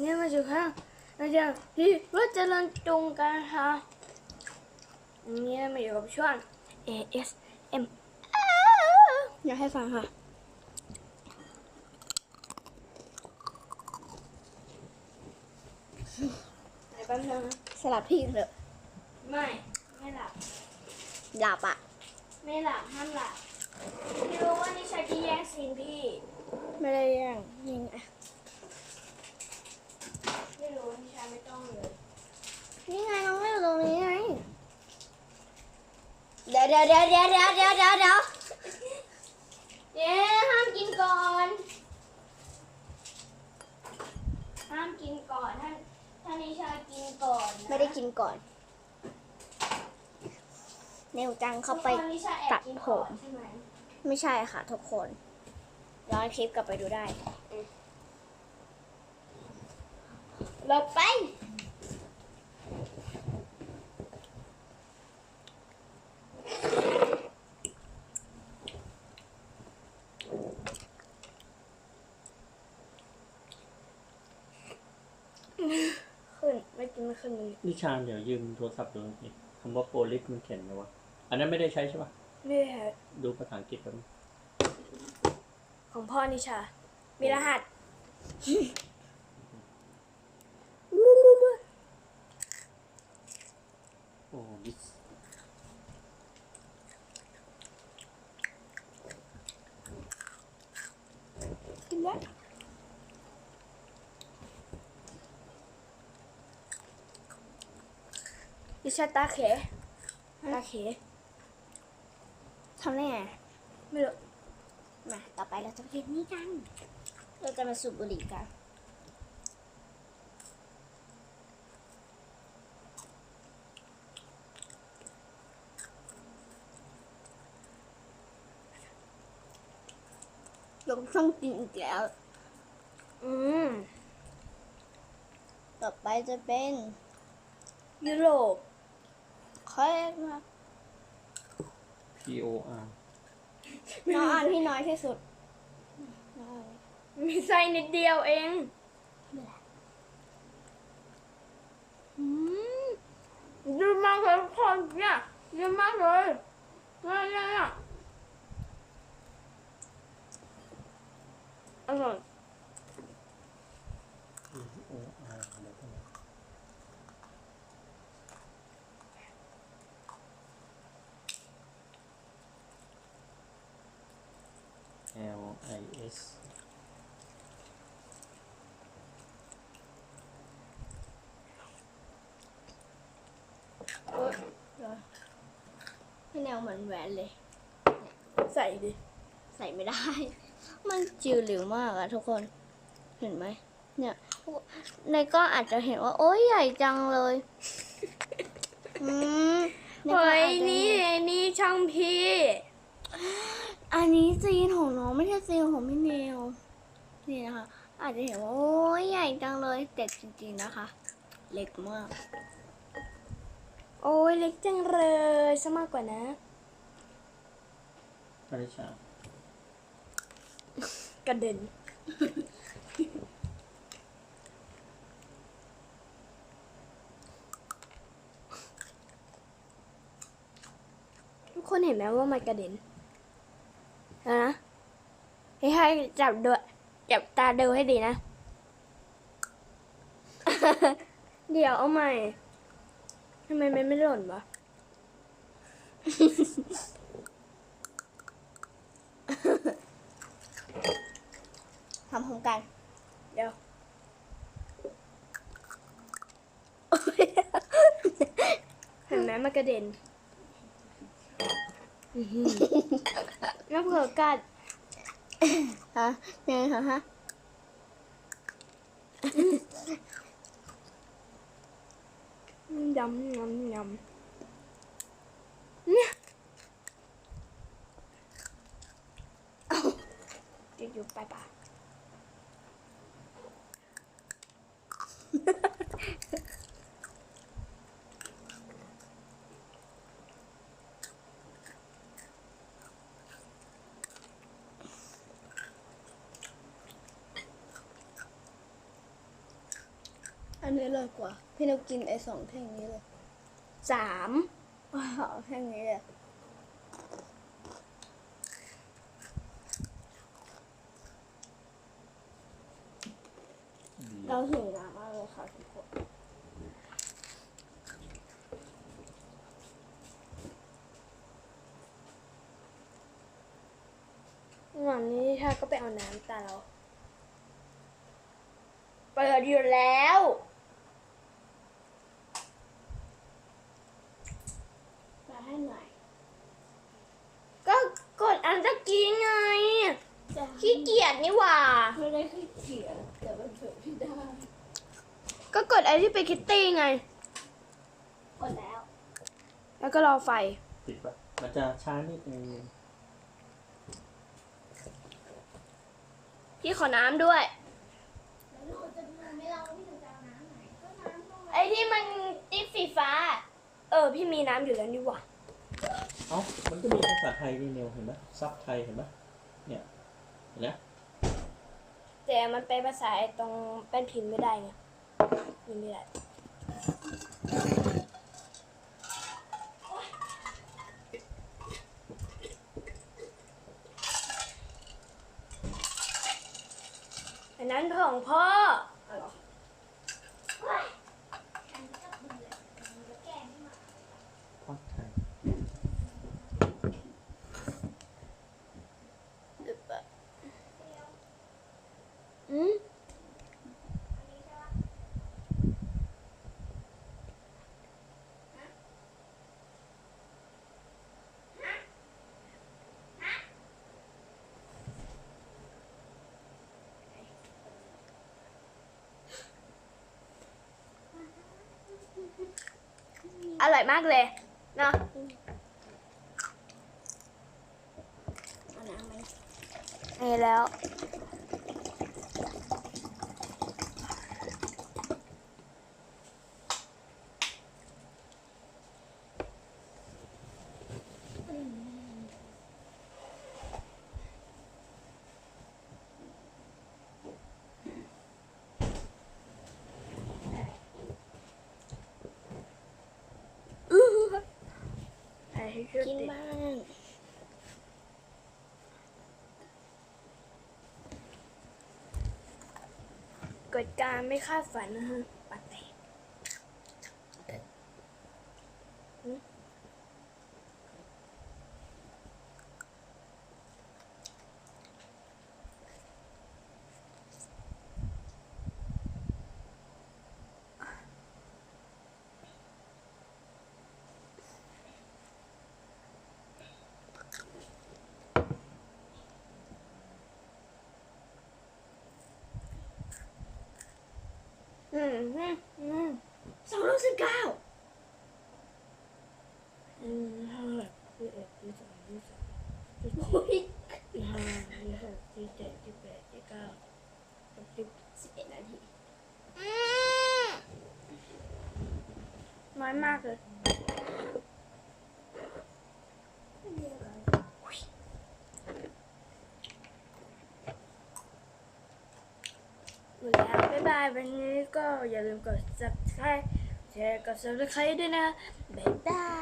นี่มาอยู่ข้างเราจะที่รถจะลันจงกันค่ะนี่มาอยู่กับช่วง ASM อยากให้ฟังค่ะไหนแป๊บนึงนะสลับที่เถอะไม่ ไม่หลับ หลับอะ ไม่หลับห้ามหลับ พี่รู้ว่านิชาจะแย่งซีนพี่ ไม่ได้แย่งยังไงไม่รู้นิชาไม่ต้องเลยนี่ไงน้องไม่อยู่ตรงนี้ไงเดี๋ยวเดี๋ยวเดี๋ยวเดี๋ยวเดี๋ยวเดี๋ยวเดี๋ยวเดี๋ยวเย้ห้ามกินก่อน ห้ามกินก่อนถ้าถ้านนิชากินก่อนนะไม่ได้กินก่อนเนวจังเข้าไปตัดผม ไม่ใช่ค่ะทุกคน ย้อนคลิปกลับไปดูได้หลบไป ขึ้นไม่กินไม่ขึ้นเลยนิชาเดี๋ยวยืมโทรศัพท์ดูหน่อยสิคำว่าโปรลิฟมันเขียนไหมวะ อันนั้นไม่ได้ใช้ใช่ปะไม่ได้ดูภาษาอังกฤษแป๊บนึง ของพ่อนิชา มีรหัสโอ้ดิสกินแล้วนิชาตาเขตาเขทำได้ไงไม่รู้ มาต่อไปเราจะไปเล่นนี่กัน เราจะมาสูบบุหรี่กันลงช่องกินอีกแล้ว อืม ต่อไปจะเป็นยุโรปเค้กมา P O R น้องอ่านที่น้อยที่สุดน้องอ่านมีไส้นิดเดียวเองอืมเยอะมากเลยทุกคนเนี่ยเยอะมากเลยเนี่ยเนี่ยเนี่ยอร่อย P O R เดี๋ยวก่อนนะ L I S ให้แนว เหมือนแหวนเลย ใส่ดิ ใส่ไม่ได้ มันจิ๋วหลิวมากอะทุกคน เห็นไหม เนี่ย ในกล้องอาจจะเห็นว่า โอ้ยใหญ่จังเลย อืมในกล้องเฮ้ยอาจจะนี่เห็น นี่ช่างพี่ อันนี้ซีนของน้องไม่ใช่ซีนของพี่เนวนี่นะคะ อาจจะเห็นว่า โอ้ยใหญ่จังเลยแต่จริงๆนะคะ เล็กมาก โอ้ยเล็กจังเลยซะมากกว่านะ อนิชากระเด็น ทุกคนเห็นไหมว่ามันกระเด็นนะให้ให้จับดูจับตาดูให้ดีนะ เดี๋ยวเอาใหม่ทำไมมันไม่หล่นวะำพร้อมกัน เดี๋ยวเห็นไหมมันกระเด็นอื้อหือแล้วเผื่อกัดฮะยังไงคะฮะยำยำยำเนี่ยติดอยู่ปลายปาก อันนี้เลยกว่า พี่นกกินไอ้สองแท่งนี้เลยสามว้าวแท่งนี้เลยดีเราหิวน้ำมากเลยค่ะทุกคนวันนี้ถ้าก็ไปเอาน้ำตาเรา เปิดอยู่แล้ว มาให้หน่อย ก็กดอันตะกี้ไง ขี้เกียจ นี่หว่า ไม่ได้ขี้เกียจแต่มันเถอะพี่ได้ก็กดไอ้ที่เป็นคิตตี้ไง กดแล้ว แล้วก็รอไฟ ติดปะมันจะช้านิดนึงพี่ขอน้ำด้วยไอ้ที่มันติ๊สีฟ้า เออ พี่มีน้ำอยู่แล้วนี่หว่า เอ้ามันก็มีภาษาไทยนี่เนวเห็นไหมซับไทยเห็นไหมเนี่ยเห็นไหม แต่มันเป็นภาษาไอ้ตรงแป้นพิมพ์ไม่ได้ไงพิมพ์ไม่ได้อันนั้นของพ่อ ซับไทย อืม อร่อยมากเลยเนาะเอาน้ำไหมนี่แล้ว กินบ้างเกิดการไม่คาดฝันนะฮะอืมอืมอืม สองร้อยสิบเก้าอืมเท่าไหร่ยี่สิบเอ็ดยี่สิบสองยี่สิบสามโอ้ยยี่สิบห้ายี่สิบหกยี่สิบเจ็ดยี่สิบแปดยี่สิบเก้าสามสิบสิบเอ็ดนาทีน้อยมากเลยหมดแล้วบ๊ายบายวันนี้ก็อย่าลืมกด subscribe แชร์กด subscribe ด้วยนะ บ๊ายบาย